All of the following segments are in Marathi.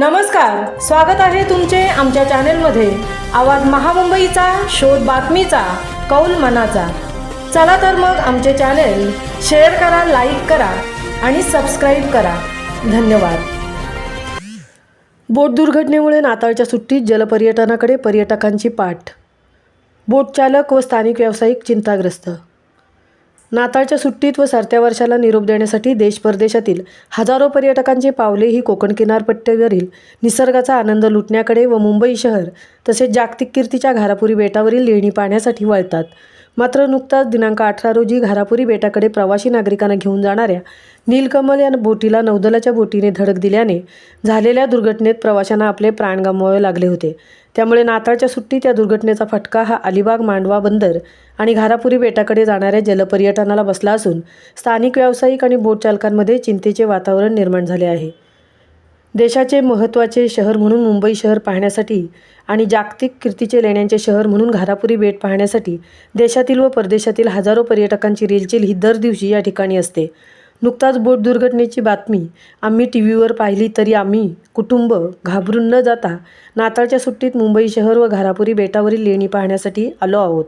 नमस्कार स्वागत आहे तुमचे आमच्या चॅनेलमध्ये. आवाज महामुंबईचा शोध बातमीचा कौल मनाचा. चला तर मग आमचे चॅनेल शेअर करा लाईक करा आणि सबस्क्राईब करा. धन्यवाद. बोट दुर्घटनेमुळे नाताळच्या सुट्टीत जलपर्यटनाकडे पर्यटकांची पाठ. बोट चालक व स्थानिक व्यावसायिक चिंताग्रस्त. नाताळच्या सुट्टीत व सरत्या वर्षाला निरोप देण्यासाठी देश परदेशातील हजारो पर्यटकांची पावले ही कोकण किनारपट्टीवरील निसर्गाचा आनंद लुटण्याकडे व मुंबई शहर तसेच जागतिक कीर्तीच्या घारापुरी बेटावरील लेणी पाहण्यासाठी वळतात. मात्र नुकताच दिनांक अठरा रोजी घारापुरी बेटाकडे प्रवासी नागरिकांना घेऊन जाणाऱ्या नीलकमल या बोटीला नौदलाच्या बोटीने धडक दिल्याने झालेल्या दुर्घटनेत प्रवाशांना आपले प्राण गमवावे लागले होते. त्यामुळे नाताळच्या सुट्टीत या दुर्घटनेचा फटका हा अलिबाग मांडवा बंदर आणि घारापुरी बेटाकडे जाणाऱ्या जलपर्यटनाला बसला असून स्थानिक व्यावसायिक आणि बोट चालकांमध्ये चिंतेचे वातावरण निर्माण झाले आहे. देशाचे महत्त्वाचे शहर म्हणून मुंबई शहर पाहण्यासाठी आणि जागतिक कीर्तीचे लेण्यांचे शहर म्हणून घारापुरी बेट पाहण्यासाठी देशातील व परदेशातील हजारो पर्यटकांची रेलचेल ही दर दिवशी या ठिकाणी असते. नुकताच बोट दुर्घटनेची बातमी आम्ही टी व्हीवर पाहिली तरी आम्ही कुटुंब घाबरून न जाता नाताळच्या सुट्टीत मुंबई शहर व घारापुरी बेटावरील लेणी पाहण्यासाठी आलो आहोत.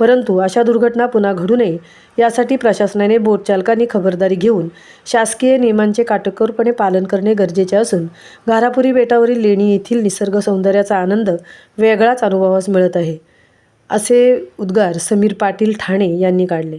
परंतु अशा दुर्घटना पुन्हा घडू नये यासाठी प्रशासनाने बोटचालकांनी खबरदारी घेऊन शासकीय नियमांचे काटेकोरपणे पालन करणे गरजेचे असून घारापुरी बेटावरील लेणी येथील निसर्ग सौंदर्याचा आनंद वेगळाच अनुभवास मिळत आहे असे उद्गार समीर पाटील ठाणे यांनी काढले.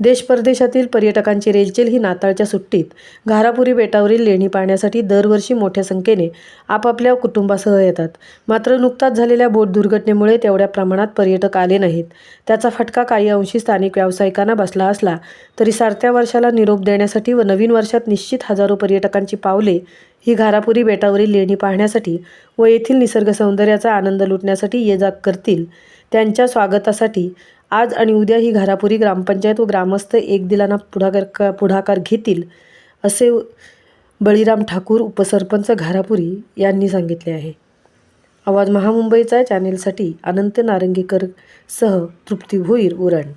देश परदेशातील पर्यटकांची रेलचेल ही नाताळच्या सुट्टीत. घारापुरी बेटावरील लेणी पाहण्यासाठी दरवर्षी मोठ्या संख्येने आपापल्या कुटुंबासह येतात. मात्र नुकताच झालेल्या बोट दुर्घटनेमुळे तेवढ्या प्रमाणात पर्यटक आले नाहीत. त्याचा फटका काही अंशी स्थानिक व्यावसायिकांना बसला असला तरी सारत्या वर्षाला निरोप देण्यासाठी व नवीन वर्षात निश्चित हजारो पर्यटकांची पावले ही घारापुरी बेटावरील लेणी पाहण्यासाठी व येथील निसर्ग सौंदर्याचा आनंद लुटण्यासाठी ये जा करतील त्यांच्या स्वागतासाठी आज आणि उद्या ही घारापुरी ग्रामपंचायत व ग्रामस्थ एक दिलाना पुढाकार पुढाकार घेतील असे बळीराम ठाकूर उपसरपंच घारापुरी यांनी सांगितले आहे. आवाज महामुंबईचा चॅनेलसाठी अनंत नारंगीकर सह तृप्ती भोईर उरण.